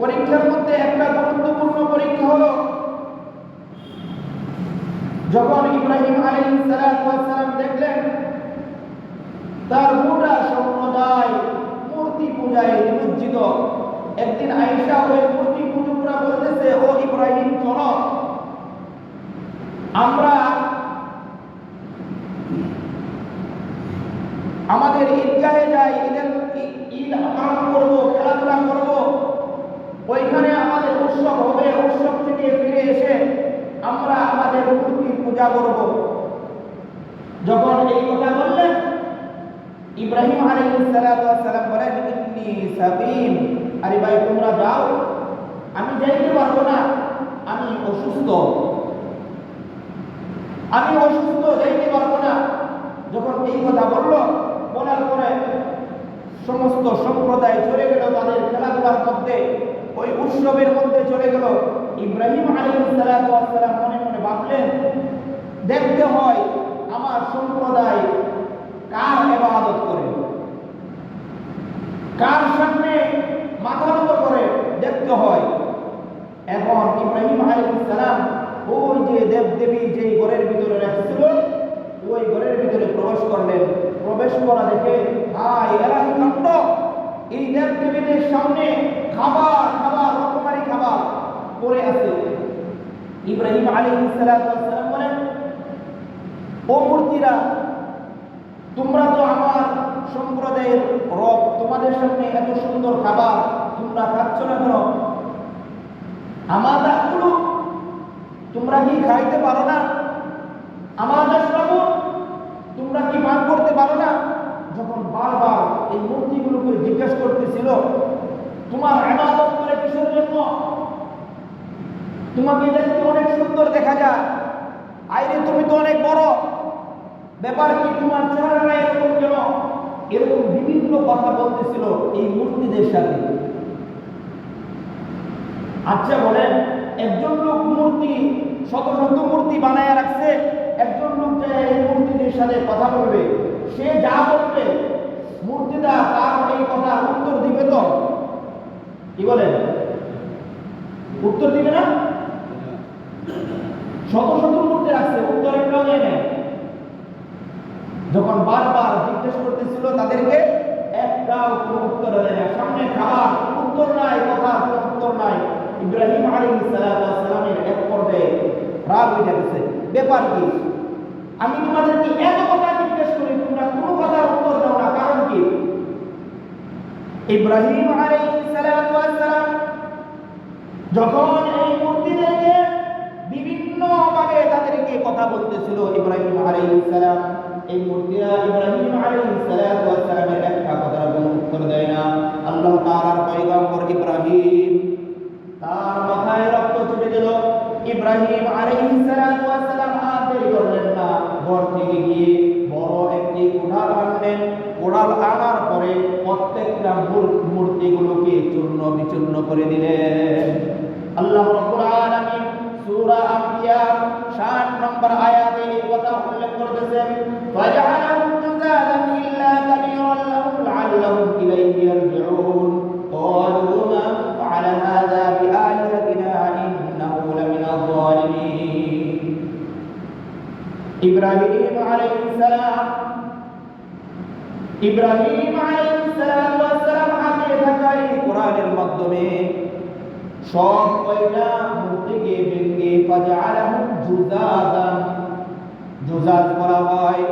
পরীক্ষার মধ্যে একটা গুরুত্বপূর্ণ পরীক্ষা হলো, যখন ইব্রাহিম আলাইহিস সালাম দেখলেন, তার গোটা সম্প্রদায় মূর্তি পূজায় নিমজ্জিত। একদিন আয়েশা ওই মূর্তি পূজকরা বলতেছে, ও ইব্রাহিম, চলো। আমরা আমাদের ঈদগাহে যাই, ঈদের ঈদ করব ওইখানে আমাদের উৎসব হবে, উৎসব থেকে ফিরে এসে আমরা আমাদের মূর্তি পূজা করব। যখন এই কথা বললেন, ইব্রাহিম আলাইহিস সালাম বলেন, ইন্নি সাবিন আরে ভাই, তোমরা যাও, আমি যাইতে পারব না, আমি অসুস্থ। আমি অসুস্থ যাইতে পারব না। যখন এই কথা বলল, বলার পরে সমস্ত সম্প্রদায় চলে গেল তাদের খেলাধুলার মধ্যে। ওই উৎসবের মধ্যে চলে গেল। ইব্রাহিম আলাইহিসসালাম মনে মনে ভাবলেন, দেখতে হয় আমার সম্প্রদায় কার ইবাদত করে? কার সামনে মাথা নত করে দেখতে হয়? এখন ইব্রাহিম আলাইহিসসালাম ওই যে দেব দেবী যেই ঘরের ভিতরে রাখছিল, ওই ঘরের ভিতরে প্রবেশ করলেন। প্রবেশ করা দেখে হাই এলাহি কাণ্ড? এই দেব দেবীদের সামনে খাবার খাবার রকমারি খাবার পড়ে আছে। ইব্রাহিম আলাইহিস সালাম বলেন, ও মূর্তিরা, তোমরা তো আমার সম্প্রদায়ের রব, তোমাদের সামনে এত সুন্দর খাবার তোমরা খাচ্ছ না কেন? আমাদের তোমরা কি খাইতে পারো না? আমাদের প্রভু তোমরা কি পান করতে পারো না? যখন বারবার এই মূর্তিগুলোকে জিজ্ঞেস করতেছিল তোমার আবাদত করে কিসের জন্য? তোমাকে দেখতে অনেক সুন্দর দেখা যায়। আইরে, তুমি তো অনেক বড়। ব্যাপার কি, তোমার চেহারা এরকম কেন? এরকম বিভিন্ন কথা বলতেছিল এই মূর্তিদের সাথে। আচ্ছা বলেন, একজন লোক মূর্তি, শত শত মূর্তি বানায় রাখছে, একজন লোক যে এই মূর্তিদের সাথে কথা বলবে, সে যা বলবে, মূর্তিটা তার এই কথা উত্তর দিবে তো? কি বলেন উত্তর দিবে না? শত শত মূর্তি রাখছে উত্তর একটাও দেয় যখন বারবার জিজ্ঞেস করতেছিল তাদেরকে একটাও কোনো উত্তর দেয় না। সামনে খাবার উত্তর নাই কথা উত্তর নাই। ইব্রাহিম আলাইহিস সালামের এক পর্যায়ে রাগ হয়ে গেছে। ব্যাপার কি? আমি তোমাদেরকে এত কথা জিজ্ঞেস করি, তোমরা কোনো কথার উত্তর দাও না। কারণ কি? ইব্রাহিম আলাইহিস যখন এই মূর্তিদেরকে বিভিন্ন ভাবে তাদেরকে কথা বলতেছিল ইব্রাহিম আলাইহিস সালাম এই মূর্তিরা ইব্রাহিম আলাইহিস সালামের একটা কথার কোনো উত্তর দেয় না। আল্লাহ তাআলার পয়গম্বর ইব্রাহিম তার মাথায় রক্ত ছুটে গেল। ইব্রাহিম আলাইহিস সালাম আর দেরি করলেন না। ঘর থেকে গিয়ে বড় একটি কোড়াল আনলেন। কোড়াল আনার পরে প্রত্যেকটা মূর্তিগুলোকে চূর্ণ বিচূর্ণ করে দিলেন আল্লাহ রাব্বুল আলামিন সূরা আম্বিয়া 60 নম্বর আয়াতে এই কথা উল্লেখ করতেছেন ফাজআলাহুম জুযালান ইল্লা কাবীরান লাহুম লাআল্লাহুম ইলাইহি ইয়ারজিউন قالوا من فعل هذا بآلهتنا إنه لمن الظالمين إبراهيم عليه السلام ইব্রাহিম আলাইহিস সালাম হাতে কোরআনের মাধ্যমে সব কয়টা মূর্তিকে ভেঙে ফাজআলাহুম জুজাদান জুজাদ করা হয়।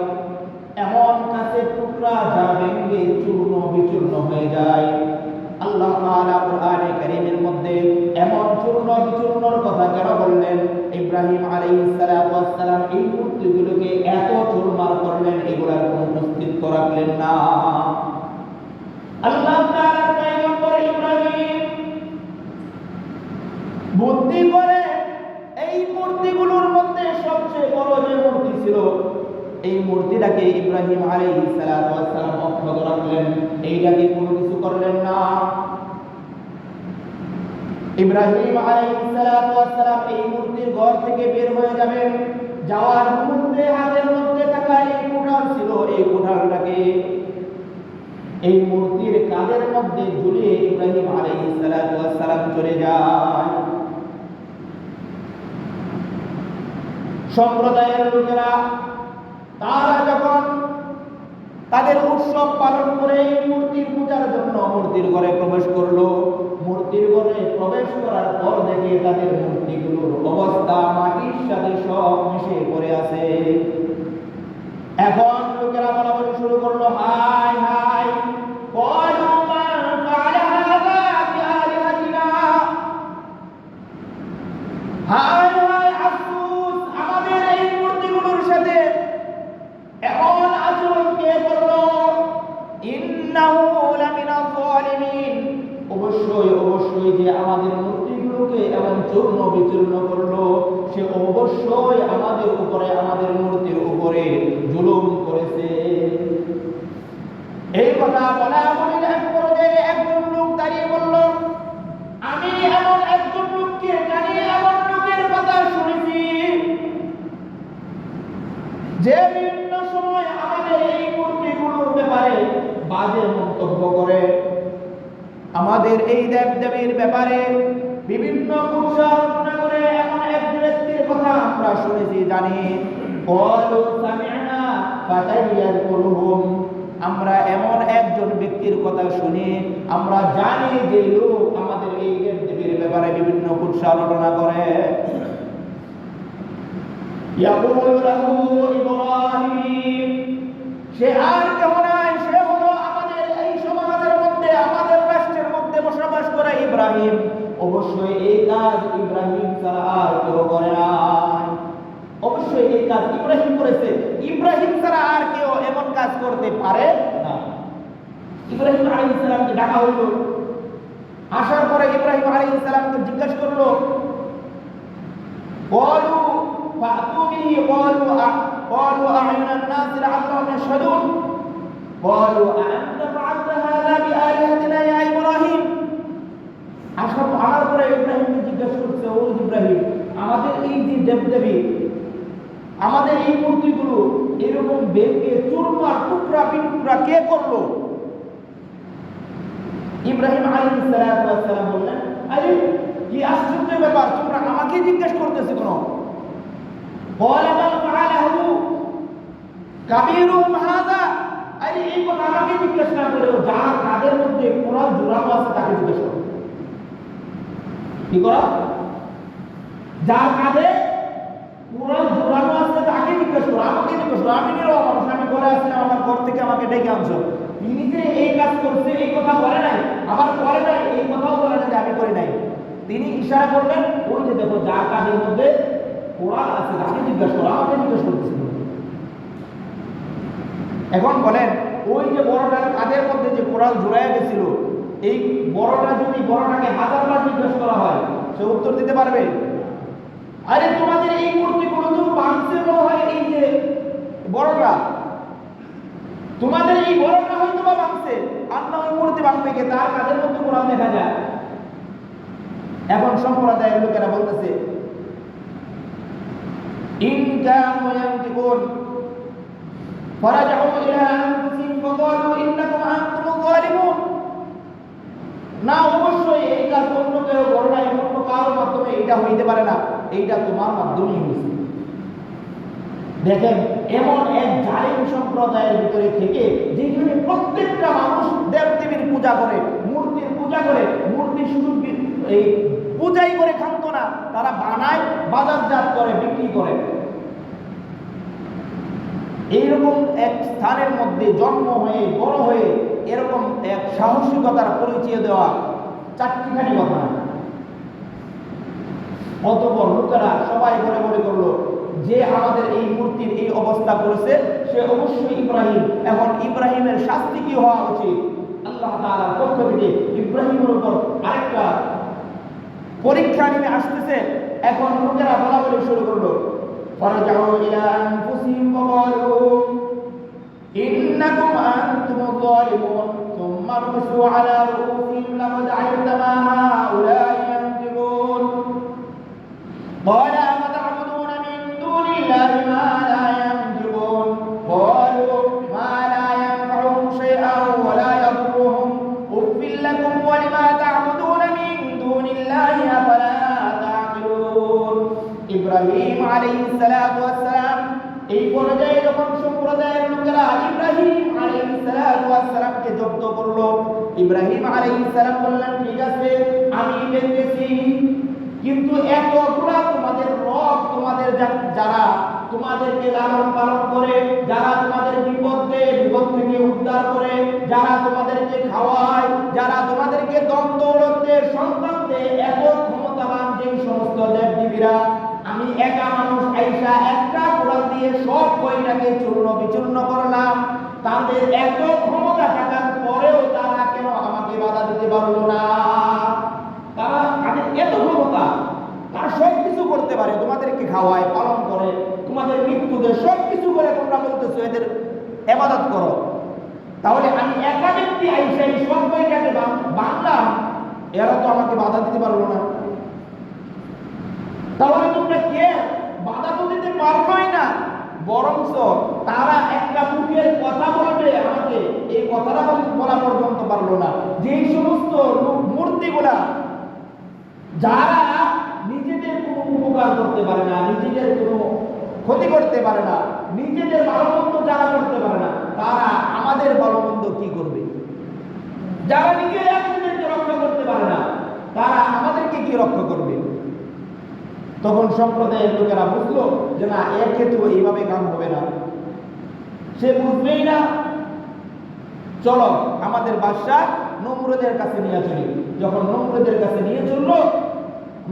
এমন কাছে টুকরা যা ভেঙে চূর্ণ বিচূর্ণ হয়ে যায়। আল্লাহ তাআলা কোরআনে কারীমের মধ্যে এমন চূর্ণ বিচূর্ণর কথা কেন বললেন? ইব্রাহিম আলাইহিস সালাম এই মূর্তিগুলোকে এত চুরমার করলেন, এগুলার কোনো অস্তিত্ব রাখলেন না। আল্লাহ তাআলার পয়গম্বর ইব্রাহিম বুদ্ধি করে এই মূর্তিগুলোর মধ্যে সবচেয়ে বড় যে মূর্তি ছিল এই মূর্তিটাকে ইব্রাহিম আলাইহিস সালাম অক্ষত রাখলেন। এইটাকে কোনো কিছু করলেন না। ইব্রাহিম আলাইহিস সালাম এই মূর্তির ঘর থেকে বের হয়ে যাবেন। যাওয়ার মুহূর্তে হাতের মধ্যে থাকা এই কোঠাল ছিল। এই কোঠালটাকে এই মূর্তির কাদের মধ্যে ঝুলিয়ে ইব্রাহিম ওয়াস সালাম চলে যায়। সম্প্রদায়ের লোকেরা তারা যখন তাদের উৎসব পালন করে এই মূর্তির পূজার জন্য মূর্তির ঘরে প্রবেশ করল, মূর্তির ঘরে প্রবেশ করার পর দেখে তাদের মূর্তিগুলোর অবস্থা, মাটির সাথে সব মিশে পড়ে আছে। এখন লোকেরা বলাবলি শুরু করল হাই হাই হাই চূর্ণ বিচূর্ণ করল। সে অবশ্যই আমাদের উপরে, আমাদের মূর্তির উপরে জুলুম করেছে। এই কথা বলা বলির এক পর্যায়ে একজন লোক দাঁড়িয়ে বলল, আমি এমন একজন লোককে জানি, এমন লোকের কথা শুনেছি যে বিভিন্ন সময় আমাদের এই মূর্তিগুলোর ব্যাপারে বাজে মন্তব্য করে। আমাদের এই দেব দেবীর ব্যাপারে বিভিন্ন করে এমন এক ব্যক্তির কথা আমরা শুনেছি, জানি। আমরা এমন একজন ব্যক্তির কথা শুনি, আমরা জানি যে লোক আমাদের এই দেবীর ব্যাপারে বিভিন্ন কুৎসা রচনা করে। সে আর কেমন সে হলো আমাদের এই সমাজের মধ্যে, আমাদের রাষ্ট্রের মধ্যে বসবাস করা ইব্রাহিম। অবশ্যই এই কাজ ইব্রাহিম ছাড়া আর কেউ করে নাই অবশ্যই এই কাজ ইব্রাহিম করেছে ইব্রাহিম ছাড়া আর কেউ এমন কাজ করতে পারে না ইব্রাহিম আলাইহিস সালামকে ডাকা হইল আসার পরে ইব্রাহিম আলাইহিস সালামকে জিজ্ঞাসা করলো قالوا فأتوا به قالوا أ- قالوا أعين الناس لعلهم يشهدون قالوا أأنت فعلت هذا بآلهتنا يا إبراهيم আসার আনার পরে ইব্রাহিমকে জিজ্ঞেস করছে, ও ইব্রাহিম, আমাদের এই যে দেবদেবী, আমাদের এই মূর্তিগুলো এরকম বেঁকে চুরমার টুকরা পিটুকরা কে করল? ইব্রাহিম আলী সালাম বললেন, আরে, কি আশ্চর্য ব্যাপার, তোমরা আমাকে জিজ্ঞেস করতেছো কেন? বল আমার পাহাড়াহু কাবিরু মাহাদা আরে, এই কথা আমাকে জিজ্ঞেস না করে যা কাদের মধ্যে কোরআন জোরালো আছে তাকে জিজ্ঞেস করো। কি করা? যার কাঁধে কোরআন জোড়ানো আছে, তাকে জিজ্ঞেস করো, আমাকে জিজ্ঞেস করো, আমি নিরব মানুষ, আমি ঘরে আসলাম আমার ঘর থেকে আমাকে ডেকে আনছো। তিনি যে এই কাজ করছে, এই কথা বলে নাই, আবার করে নাই, এই কথাও বলে নাই যে আমি করি নাই। তিনি ইশারা করবেন ওই যে দেখো, যার কাঁধের মধ্যে কোরআন আছে, তাকে জিজ্ঞেস করো, আমাকে জিজ্ঞেস করতেছিল এখন বলেন, ওই যে বড়টার কাজের মধ্যে যে কোরআন জোড়ায় গেছিল এই বড়টা যদি বড়টাকে হাজারবার জিজ্ঞেস করা হয় সে উত্তর দিতে পারবে আরে তোমাদের এই মূর্তিগুলো তো বাংছে মনে হয় এই যে বড়টা তোমাদের এই বড়টা হয়তো বা বাংছে আর না ওই মূর্তি বাংবে কে তার কাঁধের মধ্যে কোরআন দেখা যায় এখন সম্প্রদায়ের লোকেরা বলতেছে ইন কানু ইয়ান্তিকুন فرجعوا إلى أنفسهم فقالوا إنكم أنتم الظالمون না, অবশ্যই এই কাজ অন্য কেউ করে নাই অন্য কারোর মাধ্যমে এটা হইতে পারে না, এইটা তোমার মাধ্যমেই হয়েছে দেখেন, এমন এক জালিম সম্প্রদায়ের ভিতরে থেকে যেখানে প্রত্যেকটা মানুষ দেব দেবীর পূজা করে, মূর্তির পূজা করে, মূর্তি শুধু এই পূজাই করে খান্ত না, তারা বানায়, বাজারজাত করে, বিক্রি করে। এইরকম এক স্থানের মধ্যে জন্ম হয়ে, বড় হয়ে এরকম এক সাহসিকতার পরিচয় দেওয়া চারটিখানি কথা অতপর লোকেরা সবাই মনে মনে করল, যে আমাদের এই মূর্তির এই অবস্থা করেছে, সে অবশ্যই ইব্রাহিম। এখন ইব্রাহিমের শাস্তি কি হওয়া উচিত? আল্লাহ তালার পক্ষ থেকে ইব্রাহিমের উপর আরেকটা পরীক্ষা নিয়ে আসতেছে। এখন লোকেরা বলা বলে শুরু করল ফরজাও ইলা আনফুসিহিম ওয়া إنكم أنتم الظالمون. ثم ارمسوا على رؤوسهم لقد علمت ما هؤلاء ينطقون. قال أفتعبدون من دون الله ما لا ينطقون؟ قالوا ما لا ينفعهم شيئا ولا يضرهم. أف لكم ولما تعبدون من دون الله أفلا تعقلون؟ إبراهيم عليه الصلاة والسلام এই পর্যায়ে যখন সম্প্রদায়ের লোকেরা ইব্রাহিম আলাইহিস সালাতু জব্দ করল, ইব্রাহিম আলাইহিস সালাম বললেন, ঠিক আছে, আমি দেখতেছি, কিন্তু এতগুলা তোমাদের রব, তোমাদের যারা তোমাদেরকে লালন পালন করে, যারা তোমাদের বিপদে, বিপদ থেকে উদ্ধার করে, যারা তোমাদেরকে খাওয়ায়, যারা তোমাদেরকে দ্বন্দ্ব দৌড়তে সন্তানতে এত ক্ষমতাবান যেই সমস্ত দেবদেবীরা আমি একা মানুষ আইসা একটা কোরআন দিয়ে সব বইটাকে চূর্ণ বিচূর্ণ করলাম। তাদের এত ক্ষমতা থাকার পরেও তারা কেন আমাকে বাধা দিতে পারল না? তারা তাদের এত ক্ষমতা, তারা সব কিছু করতে পারে, তোমাদেরকে খাওয়ায়, পালন করে, তোমাদের মৃত্যুতে সব কিছু করে তোমরা বলতেছো, এদের এবাদত করো। তাহলে আমি একা ব্যক্তি আইসা এই সব বইটাকে বাংলাম এরা তো আমাকে বাধা দিতে পারল না তাহলে তোমরা কে বাধা তো দিতে পারবোই না বরঞ্চ তারা একটা মুখের কথা বলবে আমাকে। এই কথাটা বল- পর্যন্ত পারল না। যে সমস্ত মূর্তিগুলা, যারা নিজেদের কোনো উপকার করতে পারে না, নিজেদের কোনো ক্ষতি করতে পারে না, নিজেদের ভালোমন্দ যারা করতে পারে না, তারা আমাদের ভালোমন্দ কি করবে? যারা নিজেরা রক্ষা করতে পারে না, তারা আমাদেরকে কি রক্ষা করবে? তখন সম্প্রদায়ের লোকেরা বুঝলো যে না, এর ক্ষেত্রে এইভাবে কাম হবে না। সে বুঝবেই না। চলো, আমাদের বাদশাহ নমরুদের কাছে নিয়ে চলি। যখন নমরুদের কাছে নিয়ে চলল,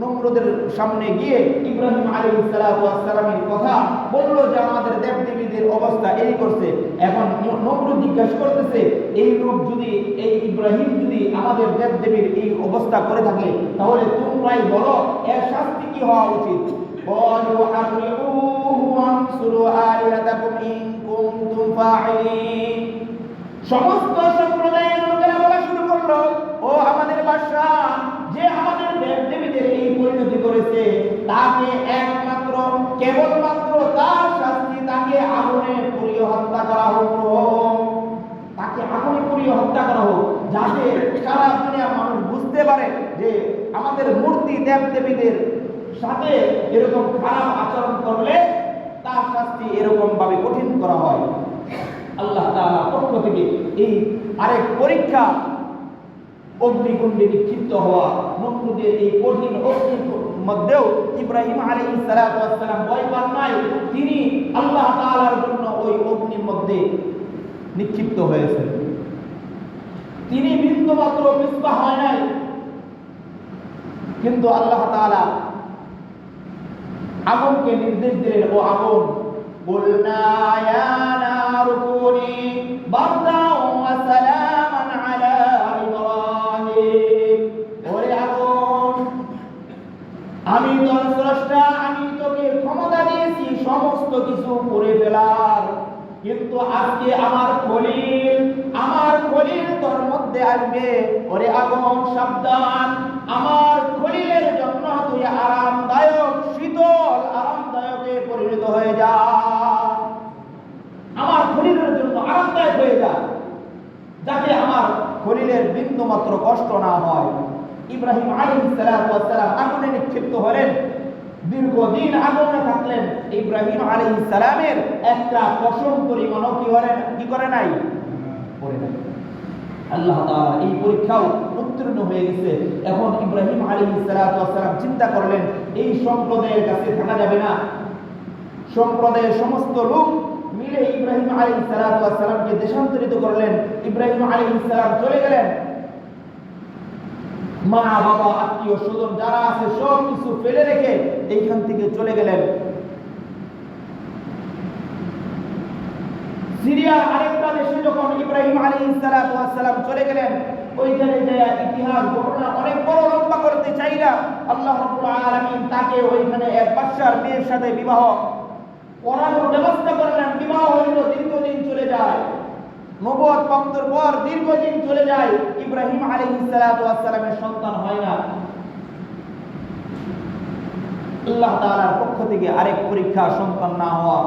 নমরুদের সামনে গিয়ে ইব্রাহিম আলী সালামের কথা বলল যে, আমাদের দেবদেবীদের অবস্থা এই করছে। এখন নমরুদ জিজ্ঞাসা করতেছে, এই লোক যদি এই ইব্রাহিম আমাদের দেবদেবীর এই অবস্থা করে থাকে তাহলে তোমরাই বলো এর শাস্তি কি হওয়া উচিত قالوا حرقوه وانصروا آلهتكم إن كنتم فاعلين সমস্ত সম্প্রদায়ের লোকেরা বলা শুরু করলো ও আমাদের বাদশা যে আমাদের দেব দেবীদের এই পরিণতি করেছে তাকে একমাত্র কেবলমাত্র তার শাস্তি তাকে আগুনে পুড়িয়ে হত্যা করা হোক হত্যা করা হোক, যাতে সারা দুনিয়া মানুষ বুঝতে পারে যে আমাদের মূর্তি দেব দেবীদের সাথে এরকম খারাপ আচরণ করলে তার শাস্তি এরকম ভাবে কঠিন করা হয়। আল্লাহ পক্ষ থেকে এই আরেক পরীক্ষা অগ্নিকুণ্ডে নিক্ষিপ্ত হওয়া, নমরুদের এই কঠিন অগ্নির মধ্যেও ইব্রাহিম ওয়াস সালাম ভয় পান নাই। তিনি আল্লাহ তাআলার জন্য ওই অগ্নির মধ্যে নিক্ষিপ্ত হয়েছেন। তিনি বিন্দুমাত্র পিস্পা হয় নাই। কিন্তু আল্লাহ তালা আগুনকে নির্দেশ দিলেন, ও আগুন আমি আমি তোকে ক্ষমতা দিয়েছি, সমস্ত কিছু করে ফেলার। কিন্তু আজকে আমার খলিল আমার খলিল তোর মধ্যে আসবে। ওরে আগুন সাবধান। আমার খলিলের জন্য তুই আরামদায়ক, শীতল, আরামদায়কে পরিণত হয়ে যা। আমার খলিলের জন্য আরামদায়ক হয়ে যা। যাতে আমার খলিলের বিন্দু মাত্র কষ্ট না হয়। ইব্রাহিম আলী সালাম আগুনে নিক্ষিপ্ত হলেন। দীর্ঘদিন আগুনে থাকলেন। ইব্রাহিম আলাইহিস সালামের একটা পশম পরিমাণও কি করেন কি করে নাই? করে নাই আল্লাহ তাআলা এই পরীক্ষাও উত্তীর্ণ হয়ে গেছে। এখন ইব্রাহিম আলাইহিস সালাতু সালাম চিন্তা করলেন, এই সম্প্রদায়ের কাছে থাকা যাবে না। সম্প্রদায়ের সমস্ত লোক মিলে ইব্রাহিম আলাইহিস সালাতু সালামকে দেশান্তরিত করলেন। ইব্রাহিম আলাইহিস সালাম চলে গেলেন। মা, বাবা আত্মীয় স্বজন যারা আছে সব কিছু ফেলে রেখে এইখান থেকে চলে গেলেন। সিরিয়ার আরেকটা দেশে যখন ইব্রাহিম আলাইহিস সালাম চলে গেলেন ওইখানে ইতিহাস, ঘটনা অনেক বড় লম্বা করতে চাই না আল্লাহ তাকে ওইখানে এক বাদশার মেয়ের সাথে বিবাহ ব্যবস্থা করলেন। বিবাহ হইল দীর্ঘদিন চলে যায়। পর দীর্ঘদিন চলে যায়। ইব্রাহিম সালামের সন্তান হয় না। আল্লাহ তাআলার পক্ষ থেকে আরেক পরীক্ষা সন্তান না হওয়া।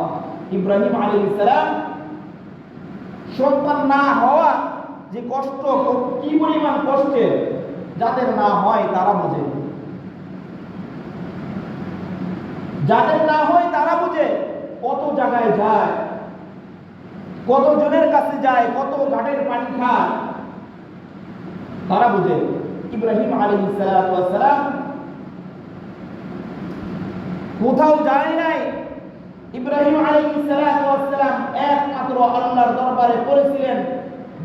ইব্রাহিম আলাইহিস সালাম সন্তান না হওয়া যে কষ্ট, কি পরিমাণ কষ্টে যাদের না হয় তারা বোঝে। যাদের না হয় তারা বোঝে কত জায়গায় যায়, কত জনের কাছে যায়, কত ঘাটের পানি খায়, তারা বোঝে। ইব্রাহিম আলী সালাম কোথাও যায় নাই ইব্রাহিম আলী সালাম একমাত্র আল্লাহর দরবারে করেছিলেন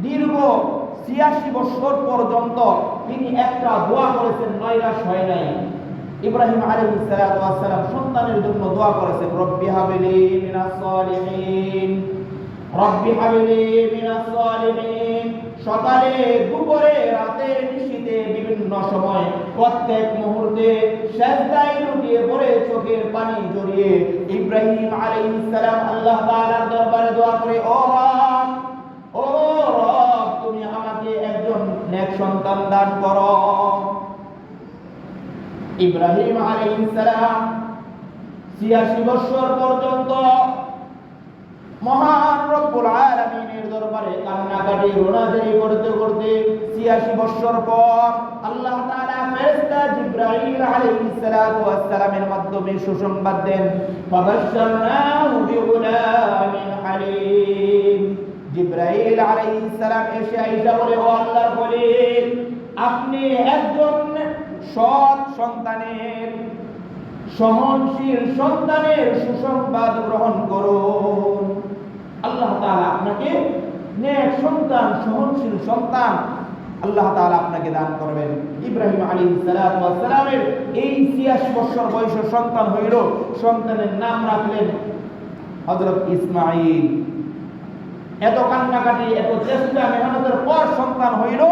দীর্ঘ ছিয়াশি বছর পর্যন্ত তিনি একটা দোয়া করেছেন নৈরাশ হয় নাই। ইব্রাহিম আলী সালাম সন্তানের জন্য দোয়া করেছেন, রব্বি হাবিলি মিনাস সালিহিন, রব্বি হাবিলি মিনাস সালিহিন, সকালে, দুপুরে, রাতে প্রত্যেক মুহূর্তে সেজদায় লুটিয়ে পড়ে চোখের পানি জড়িয়ে ইব্রাহিম আলাইহিস সালাম আল্লাহ তাআলার দরবারে দোয়া করে, ও রব ও রব, তুমি আমাকে একজন নেক সন্তান দান করো। ইব্রাহিম আলাইহিস সালাম 86 বছর পর্যন্ত মহান রব্বুল আলামিনের দরবারে কান্নাকাটি রোনাজারি করতে করতে 86 বছর পর আল্লাহ তাআলা ফেরেশতা জিবরাইল আলাইহিস সালাতু ওয়াস সালামের মাধ্যমে সুসংবাদ দেন, ফাবাশশারনাহু বিগুলামিন হালিম। জিবরাইল আলাইহিস সালাম এসে আইসা বলে, ও আল্লাহর খলিল, আপনি একজন সৎ সন্তানের, সহনশীল সন্তানের সুসংবাদ গ্রহণ করুন। আল্লাহ তাআলা আপনাকে নেক সন্তান, সহনশীল সন্তান আল্লাহ তাআলা আপনাকে দান করবেন। ইব্রাহিম ওয়াস সালামের এই 86 বছর বয়সের সন্তান হইল। সন্তানের নাম রাখলেন হযরত ইসমাঈল। এত কান্নাকাটি, এত চেষ্টা, মেহনতের পর সন্তান হইল।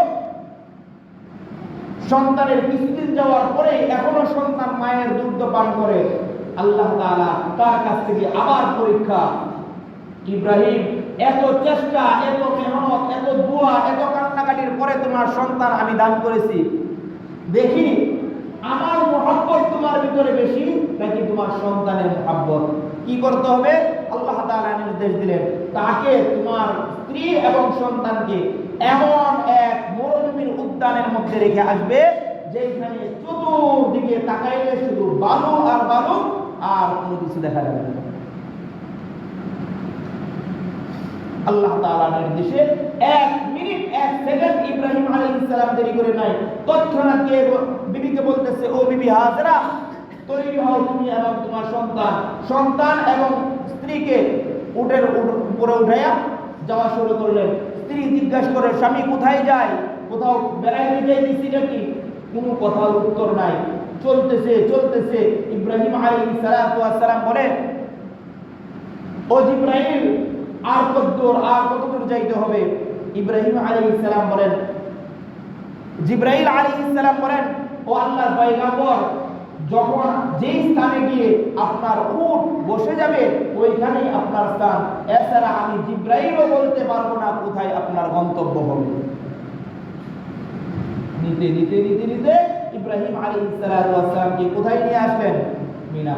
সন্তানের কিছুদিন যাওয়ার পরে এখনও সন্তান মায়ের দুগ্ধ পান করে। আল্লাহ তাআলা তার কাছ থেকে আবার পরীক্ষা ইব্রাহিম, এত চেষ্টা, এত মেহনত, এত দোয়া, এত কান্নাকাটির পরে তোমার সন্তান আমি দান করেছি। দেখি, আমার মহাব্বত তোমার ভিতরে বেশি নাকি তোমার সন্তানের মহাব্বত? কি করতে হবে? আল্লাহ তাআলা নির্দেশ দিলেন, তাকে তোমার স্ত্রী এবং সন্তানকে এমন এক মরুভূমির উদ্যানের মধ্যে রেখে আসবে, যেখানে চতুর্দিকে তাকাইলে শুধু বালু আর বালু আর কোনো কিছু দেখা যাবে না। আল্লাহ তাআলা নির্দেশে এক মিনিট, এক সেকেন্ড ইব্রাহিম আলাইহিস সালাম দেরি করে নাই। তৎক্ষণাৎ কে বিবিকে বলতেছে, ও বিবি হাজরা, তৈরি হও তুমি এবং তোমার সন্তান। সন্তান এবং স্ত্রীকে উটের উপরে উঠাইয়া যাওয়া শুরু করলেন। স্ত্রী জিজ্ঞাসা করে, স্বামী, কোথায় যায়? কোথাও বেড়াইতে যাইতেছি নাকি? কোনো কথার উত্তর নাই। চলতেছে চলতেছে। ইব্রাহিম আলাইহিস সালাম বলে ও জিব্রাইল আর কতদূর আর কতদূর যাইতে হবে? ইব্রাহিম আলাইহিস সালাম বলেন, জিব্রাইল আলাইহিস ইসলাম বলেন, ও আল্লাহর পয়গম্বর, যখন যেই স্থানে গিয়ে আপনার উট বসে যাবে, ওইখানেই আপনার স্থান। এছাড়া আমি জিব্রাইলও বলতে পারব না কোথায় আপনার গন্তব্য হবে। নিতে নিতে নিতে নিতে ইব্রাহিম আলাইহিস সালামকে কোথায় নিয়ে আসলেন? মিনা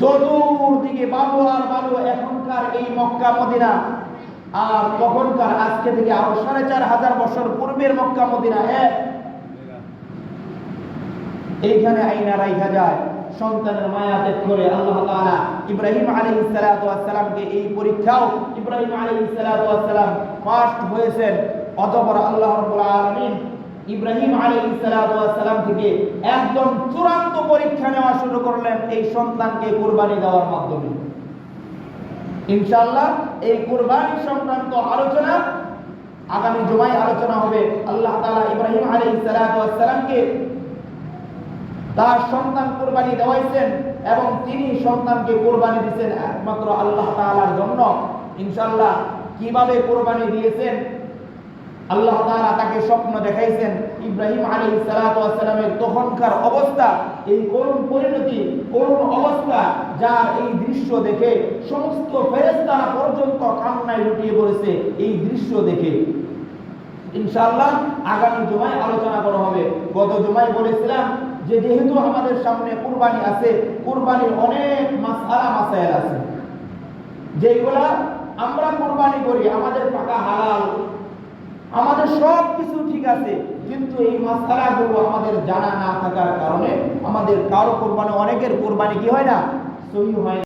চতুর্দিকে বালু আর বালু এখনকার এই মক্কা মদিনা। আর তখনকার আজকে থেকে আরও সাড়ে চার হাজার বছর পূর্বের মক্কা মদিনা এক এইখানে আইনা রাইখা যায়, সন্তানের মায়া ত্যাগ করে আল্লাহ তাআলা ইব্রাহিম আলাইহিস সালাতু ওয়াস সালামকে এই পরীক্ষাও ইব্রাহিম আলাইহিস সালাতু ওয়াস সালাম ফার্স্ট হয়েছেন। অতঃপর আল্লাহ রাব্বুল আলামিন ইব্রাহিম আলী সালাতু ওয়াস সালাম থেকে একদম চূড়ান্ত পরীক্ষা নেওয়া শুরু করলেন এই সন্তানকে কোরবানি দেওয়ার মাধ্যমে। ইনশাআল্লাহ এই কোরবানি সংক্রান্ত আলোচনা আগামী জুমায় আলোচনা হবে। আল্লাহ তালা ইব্রাহিম আলী সালাতু ওয়াস সালামকে তার সন্তান কোরবানি দেওয়াইছেন এবং তিনি সন্তানকে কোরবানি দিয়েছেন একমাত্র আল্লাহ তাআলার জন্য। ইনশাআল্লাহ কীভাবে কোরবানি দিয়েছেন আল্লাহ তাআলা তাকে স্বপ্ন দেখাইছেন ইব্রাহিম আলাইহিস সালাতু ওয়াস সালামের তখনকার অবস্থা, এই করুণ পরিণতি করুণ অবস্থা যার এই দৃশ্য দেখে সমস্ত ফেরেশতারা পর্যন্ত কান্নায় লুটিয়ে পড়েছে, এই দৃশ্য দেখে। ইনশাআল্লাহ আগামী জুমায় আলোচনা করা হবে। গত জুমায় বলেছিলাম যে যেহেতু আমাদের সামনে কুরবানি আছে, কুরবানির অনেক মাসআলা মাসাইল আছে। যেগুলা আমরা কুরবানি করি, আমাদের পাকা হালাল আমাদের সব কিছু ঠিক আছে, কিন্তু এই মাসালাগুলো আমাদের জানা না থাকার কারণে আমাদের কারও কোরবানি, অনেকের কোরবানি কি হয় না? সহি হয়